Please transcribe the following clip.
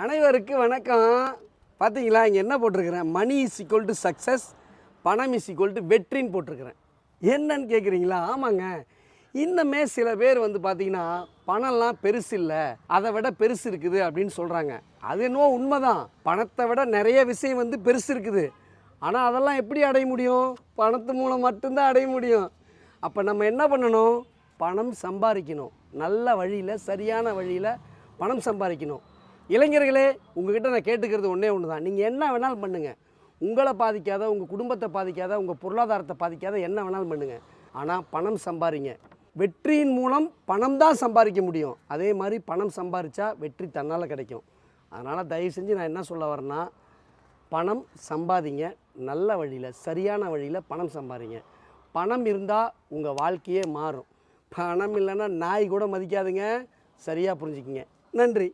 அனைவருக்கு வணக்கம். பார்த்தீங்களா இங்கே என்ன போட்டிருக்கிறேன்? மணி இஸ் ஈக்குவல் டு சக்ஸஸ் பணம் இஸ் ஈக்குவல் டு வெற்றின்னு போட்டிருக்கிறேன். என்னன்னு கேட்குறீங்களா ஆமாங்க. இன்னமே சில பேர் வந்து பார்த்தீங்கன்னா பணம்லாம் பெருசு இல்லை அதை விட பெருசு இருக்குது அப்படின்னு சொல்கிறாங்க அது என்னவோ உண்மைதான். பணத்தை விட நிறைய விஷயம் வந்து பெருசு இருக்குது. ஆனால் அதெல்லாம் எப்படி அடைய முடியும்? பணத்து மூலம் மட்டும்தான் அடைய முடியும். அப்போ நம்ம என்ன பண்ணணும்? பணம் சம்பாதிக்கணும். நல்ல வழியில் சரியான வழியில் பணம் சம்பாதிக்கணும். இளைஞர்களே உங்ககிட்ட நான் கேட்டுக்கிறது ஒன்றே ஒன்று தான் நீங்கள் என்ன வேணாலும் பண்ணுங்கள் உங்களை பாதிக்காத உங்கள் குடும்பத்தை பாதிக்காத உங்கள் பொருளாதாரத்தை பாதிக்காத என்ன வேணாலும் பண்ணுங்கள் ஆனால் பணம் சம்பாதிங்க வெற்றியின் மூலம் பணம் தான் சம்பாதிக்க முடியும். அதே மாதிரி பணம் சம்பாதிச்சா வெற்றி தன்னால் கிடைக்கும். அதனால் தயவு செஞ்சு நான் என்ன சொல்ல வரேன்னா பணம் சம்பாதிங்க. நல்ல வழியில் சரியான வழியில் பணம் சம்பாதிங்க பணம் இருந்தால் உங்கள் வாழ்க்கையே மாறும். பணம் இல்லைன்னா நாய் கூட மதிக்காதுங்க. சரியாக புரிஞ்சுக்கிங்க. நன்றி.